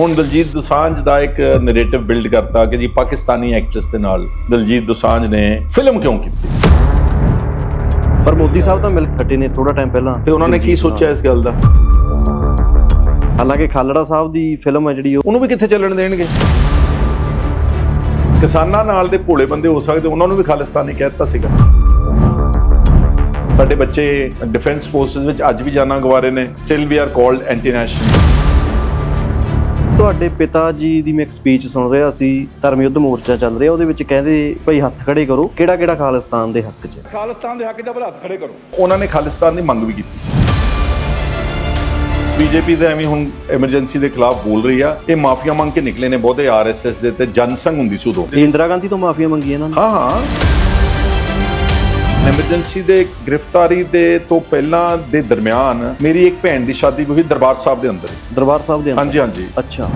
ਹੁਣ ਦਲਜੀਤ ਦੋਸਾਂਝ ਦਾ ਇੱਕ narrative build ਕਰਤਾ ਕਿ ਜੀ ਪਾਕਿਸਤਾਨੀ ਐਕਟਰਸ ਦੇ ਨਾਲ ਦਲਜੀਤ ਦੋਸਾਂਝ ਨੇ ਫਿਲਮ ਕਿਉਂ ਕੀਤੀ? ਪਰ ਮੋਦੀ ਸਾਹਿਬ ਤਾਂ ਮਿਲ ਖੱਟੇ ਨੇ ਥੋੜਾ ਟਾਈਮ ਪਹਿਲਾਂ। ਤੇ ਉਹਨਾਂ ਨੇ ਕੀ ਸੋਚਿਆ ਇਸ ਗੱਲ ਦਾ? ਹਾਲਾਂਕਿ ਖਾਲੜਾ ਸਾਹਿਬ ਦੀ ਫਿਲਮ ਹੈ ਜਿਹੜੀ ਉਹ ਉਹਨੂੰ ਵੀ ਕਿੱਥੇ ਚੱਲਣ ਦੇਣਗੇ? ਕਿਸਾਨਾਂ ਨਾਲ ਦੇ ਭੋਲੇ ਬੰਦੇ ਹੋ ਸਕਦੇ ਉਹਨਾਂ ਨੂੰ ਵੀ ਖਾਲਿਸਤਾਨੀ ਕਹਿਤਾ ਸੀਗਾ। ਸਾਡੇ ਬੱਚੇ ਡਿਫੈਂਸ ਫੋਰਸਸ ਵਿੱਚ ਅੱਜ ਵੀ ਜਾਨਾਂ ਗਵਾ ਰਹੇ ਨੇ। Still we are called anti national ਤੁਹਾਡੇ ਪਿਤਾ ਜੀ ਦੀ ਮੈਂ ਇੱਕ ਸਪੀਚ ਸੁਣ ਰਿਹਾ ਸੀ ਧਰਮ ਯੁੱਧ ਮੋਰਚਾ ਚੱਲ ਰਿਹਾ ਉਹਦੇ ਵਿੱਚ ਕਹਿੰਦੇ ਭਈ ਹੱਥ ਖੜੇ ਕਰੋ ਕਿਹੜਾ ਕਿਹੜਾ ਖਾਲਿਸਤਾਨ ਦੇ ਹੱਕ 'ਚ? ਖਾਲਿਸਤਾਨ ਦੇ ਹੱਕ 'ਚ ਭਲਾ ਹੱਥ ਖੜੇ ਕਰੋ। ਉਹਨਾਂ ਨੇ ਖਾਲਿਸਤਾਨ ਦੀ ਮੰਗ ਵੀ ਕੀਤੀ ਬੀਜੇਪੀ ਦਾ ਐਵੇਂ ਹੁਣ ਐਮਰਜੈਂਸੀ ਦੇ ਖਿਲਾਫ ਬੋਲ ਰਹੀ ਆ। ਇਹ ਮਾਫੀਆ ਮੰਗ ਕੇ ਨਿਕਲੇ ਨੇ ਬਹੁਤੇ ਆਰਐਸਐਸ ਦੇ ਤੇ ਜਨਸੰਘ ਹੁੰਦੀ ਸੀ ਉਦੋਂ। ਇੰਦਰਾ ਗਾਂਧੀ ਤੋਂ ਮਾਫੀਆ ਮੰਗੀ ਇਹਨਾਂ ਨੇ? ਹਾਂ ਹਾਂ। ਐਮਰਜੈਂਸੀ ਦੇ ਗ੍ਰਿਫਤਾਰੀ ਦੇ ਤੋਂ ਪਹਿਲਾਂ ਦੇ ਦਰਮਿਆਨ ਮੇਰੀ ਇੱਕ ਭੈਣ ਦੀ ਸ਼ਾਦੀ ਵੀ ਹੋਈ ਦਰਬਾਰ ਸਾਹਿਬ ਦੇ ਅੰਦਰ। ਦਰਬਾਰ ਸਾਹਿਬ ਦੇ ਅੰਦਰ? ਹਾਂਜੀ ਹਾਂਜੀ। ਅੱਛਾ।